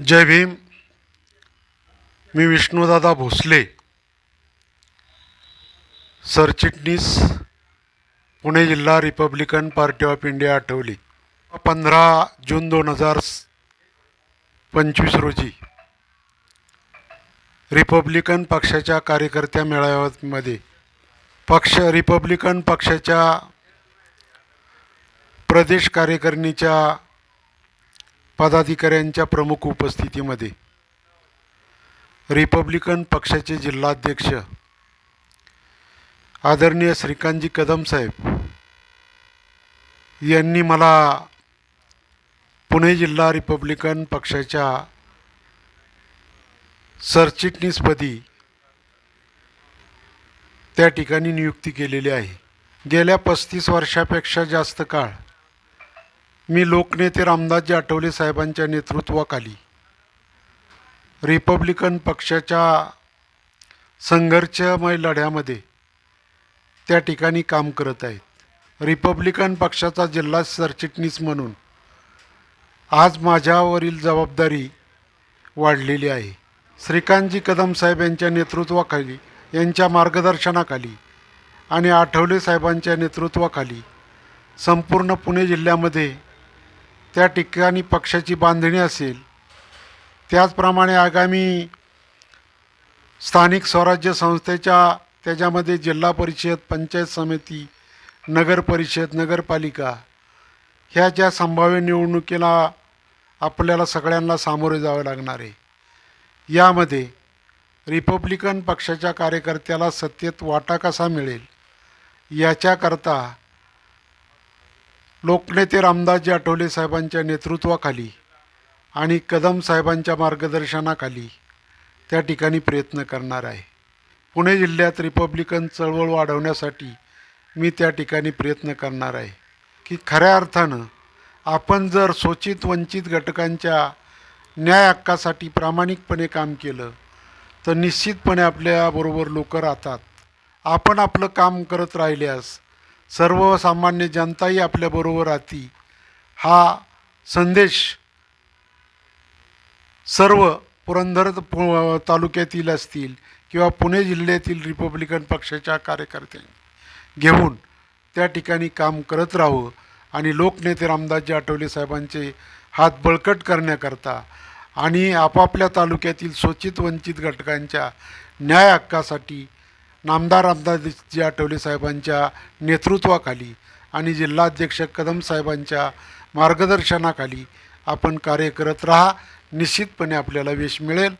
जय भीम. मी विष्णूदादा भोसले. सरचिटणीस पुणे जिल्हा Republican party of India आठवली. पंधरा जून दोन हजार पंचवीस रोजी. रिपब्लिकन पक्षाच्या कार्यकर्त्या मेळाव्यामध्ये. पक्ष रिपब्लिकन पक्षाच्या प्रदेश कार्यकारिणीच्या पदाधिकाऱ्यांच्या प्रमुख उपस्थितीमध्ये रिपब्लिकन पक्षाचे जिल्हाध्यक्ष आदरणीय श्रीकांतजी कदम साहेब यांनी मला पुणे जिल्हा रिपब्लिकन पक्षाच्या सरचिटणीसपदी त्या ठिकाणी नियुक्ती केलेली आहे. गेल्या पस्तीस वर्षापेक्षा जास्त काळ मी लोकनेते रामदासजी आठवले साहेबांच्या नेतृत्वाखाली रिपब्लिकन पक्षाच्या संघर्षमय लढ्यामध्ये त्या ठिकाणी काम करत आहेत. रिपब्लिकन पक्षाचा जिल्हा सरचिटणीस म्हणून आज माझ्यावरील जबाबदारी वाढलेली आहे. श्रीकांतजी कदम साहेब यांच्या नेतृत्वाखाली यांच्या मार्गदर्शनाखाली आणि आठवले साहेबांच्या नेतृत्वाखाली संपूर्ण पुणे जिल्ह्यामध्ये त्या ठिकाणी पक्षाची बांधणी असेल त्याचप्रमाणे आगामी स्थानिक स्वराज्य संस्थेच्या त्याच्यामध्ये जिल्हा परिषद पंचायत समिती नगर परिषद नगरपालिका ह्या ज्या संभाव्य निवडणुकीला आपल्याला सगळ्यांना सामोरे जावे लागणार आहे. यामध्ये रिपब्लिकन पक्षाच्या कार्यकर्त्याला सत्तेत वाटा कसा मिळेल याच्याकरता लोकनेते रामदासजी आठवले साहेबांच्या नेतृत्वाखाली आणि कदम साहेबांच्या मार्गदर्शनाखाली त्या ठिकाणी प्रयत्न करणार आहे. पुणे जिल्ह्यात रिपब्लिकन चळवळ वाढवण्यासाठी मी त्या ठिकाणी प्रयत्न करणार आहे. की खऱ्या अर्थानं आपण जर शोषित वंचित घटकांच्या न्याय हक्कासाठी प्रामाणिकपणे काम केलं तर निश्चितपणे आपल्याबरोबर लोक राहतात. आपण आपलं काम करत राहिल्यास सर्वसामान्य जनताही आपल्याबरोबर राहती. हा संदेश सर्व पुरंदर पु- तालुक्यातील असतील किंवा पुणे जिल्ह्यातील रिपब्लिकन पक्षाच्या कार्यकर्त्यांनी घेऊन त्या ठिकाणी काम करत राहू आणि लोकनेते रामदासजी आठवले साहेबांचे हात बळकट करण्याकरता आणि आपापल्या तालुक्यातील शोषित वंचित घटकांच्या न्याय हक्कासाठी नामदार रामदासजी आठवले साहेबांच्या नेतृत्वाखाली आणि जिल्हाध्यक्ष कदम साहेबांच्या मार्गदर्शनाखाली आपण कार्य करत राहा. निश्चितपणे आपल्याला यश मिळेल.